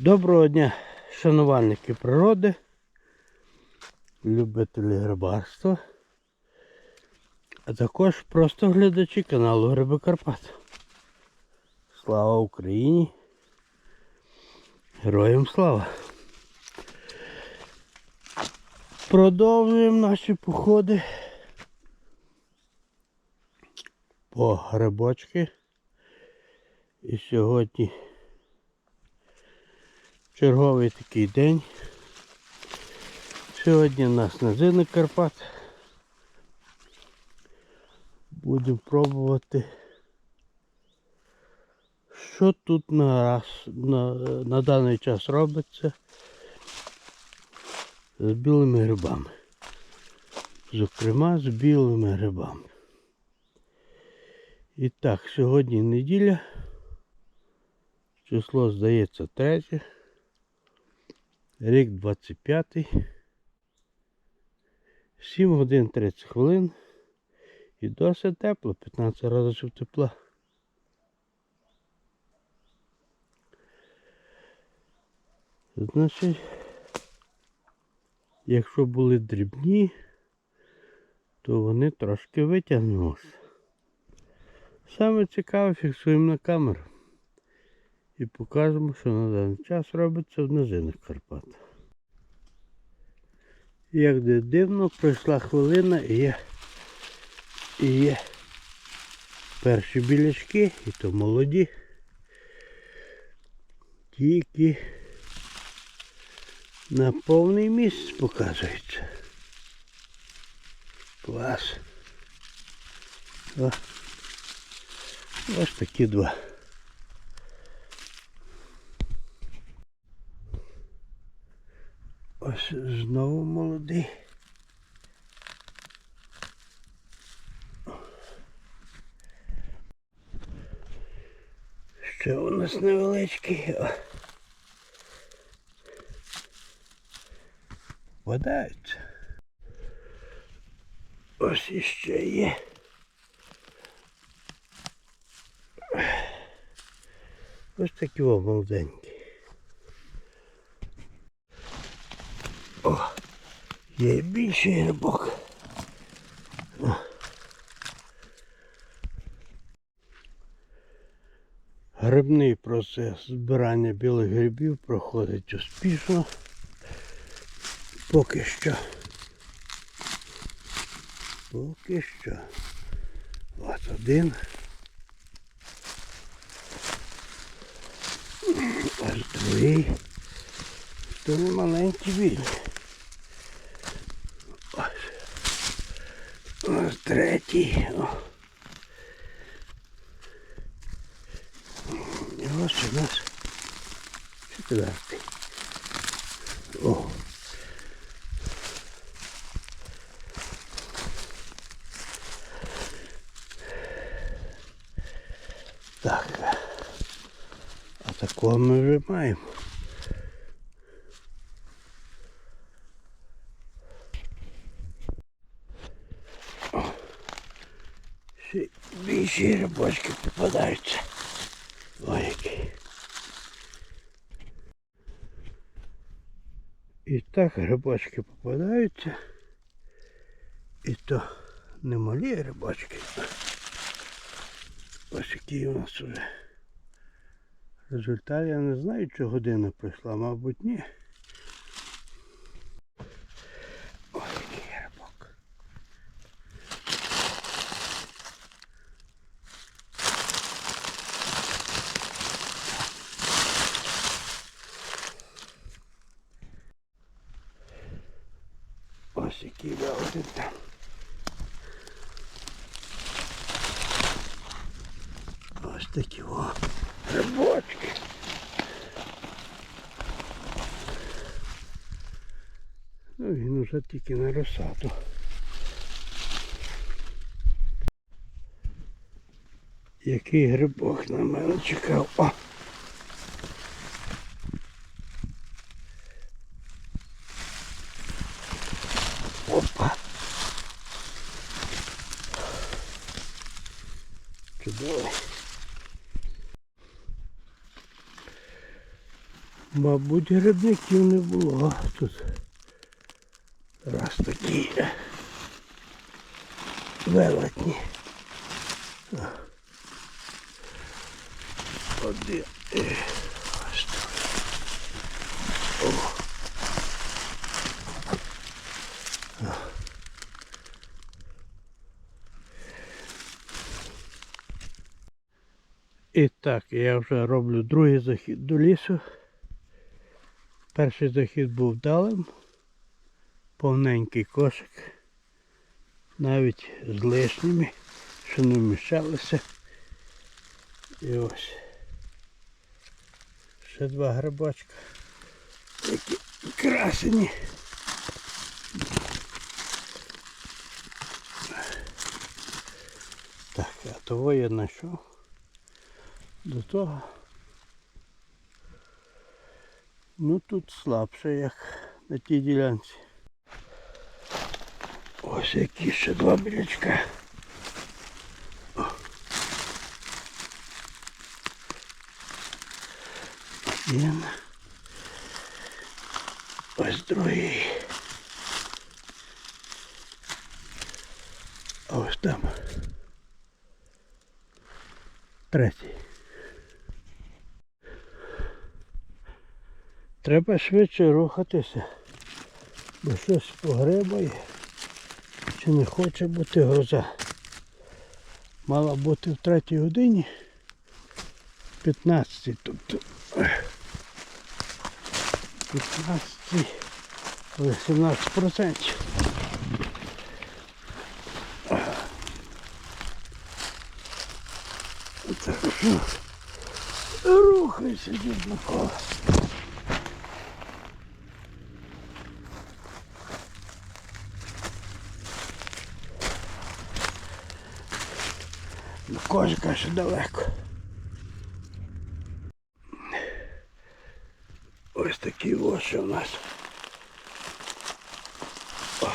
Доброго дня, шанувальники природи, любителі грибарства, а також просто глядачі каналу Гриби Карпат. Слава Україні! Героям слава! Продовжуємо наші походи по грибочки. І сьогодні черговий такий день. Сьогодні у нас низини Карпат. Будемо пробувати. Що тут на, раз, на, на даний час робиться з білими грибами. Зокрема, з білими грибами. І так, сьогодні неділя. Число здається третє. Рік 25. 7 годин 30 хвилин. І досить тепло, 15 градусів тепла. Значить, якщо були дрібні, то вони трошки витягнулися. Саме цікаве фіксуємо на камеру і покажемо, що на даний час робиться в низинах Карпат. Як де дивно, пройшла хвилина і є, і є перші білячки, і то молоді. Тільки на повний місяць показується. Клас. О. Ось такі два. Ось знову молодий. Ще у нас невеличкий. О. Попадаються. Ось іще є. Ось такі о, молоденькі. Є і більший грибок. Грибний процес збирання білих грибів проходить успішно. Поки що. Поки що. От один. Ось другий. То не маленький біль. Ось третій. І ось у нас четвертий. О. Так. А такого ми вже маємо. Більші рибочки попадаються. Ой, які. І так грибочки попадаються. І то не малі грибочки. Ось які у нас вже. Результат я не знаю, чи година пройшла, мабуть, ні. Ой, який грибок. Ось там. Ось такі о грибочки. Ну він уже тільки на розсаду. Який грибок на мене чекав. О! Мабуть, грибників не було тут. Раз такі велетні. Один. е, Ось так. О. А. І так, я вже роблю другий захід до лісу. Перший захід був вдалим. Повненький кошик. Навіть з лишніми, що не вміщалися. І ось. Ще два грибочка. Такі красені. Так, а того я знайшов. До того. Ну тут слабше, як на тій ділянці. Ось які ще два білячка. Один. Ось другий. А ось там. Третій. Треба швидше рухатися, бо щось погребає, чи не хоче бути гроза. Мала бути в третій годині 15, тобто 15, але 17 процентів. Так що рухайся, дід Микола. До кожика ще далеко. Ось такі ось у нас. О.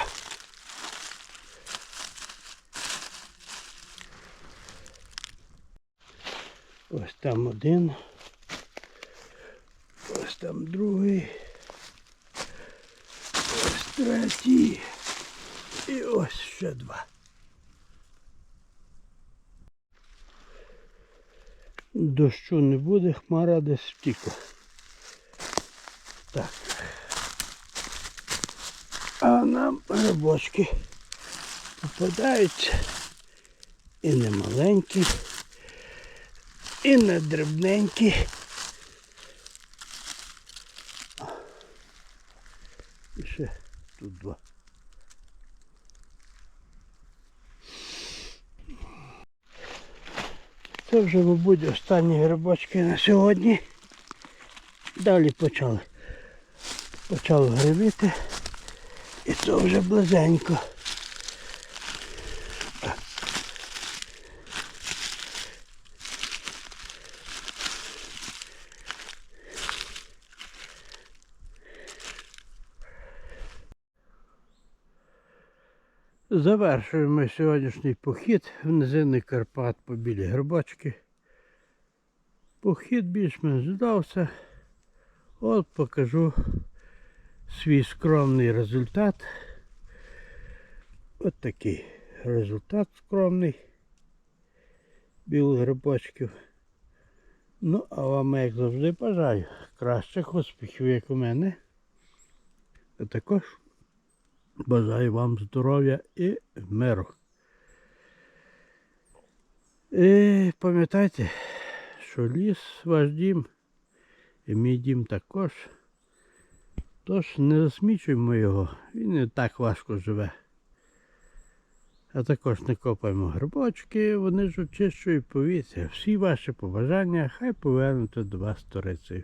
Ось там один. Ось там другий. Ось третій. І ось ще два. Дощу не буде, хмара десь втікла. Так. А нам грибочки попадаються і не маленькі, і не дрібненькі. І ще тут два. Це вже, мабуть, останні грибочки на сьогодні. Далі почали. Почали грибити. І це вже близенько. Завершуємо сьогоднішній похід в низини Карпат по білі грибочки. Похід більш-менш здався. От покажу свій скромний результат. От такий результат скромний білих грибочків. Ну, а вам, як завжди, бажаю кращих успіхів, як у мене. А також бажаю вам здоров'я і миру. І пам'ятайте, що ліс ваш дім і мій дім також. Тож не засмічуємо його, він не так важко живе. А також не копаємо грибочки, вони ж очищують повітря. Всі ваші побажання хай повернуться до вас сторицею.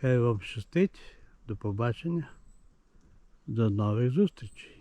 Хай вам щастить, до побачення, до нових зустрічей.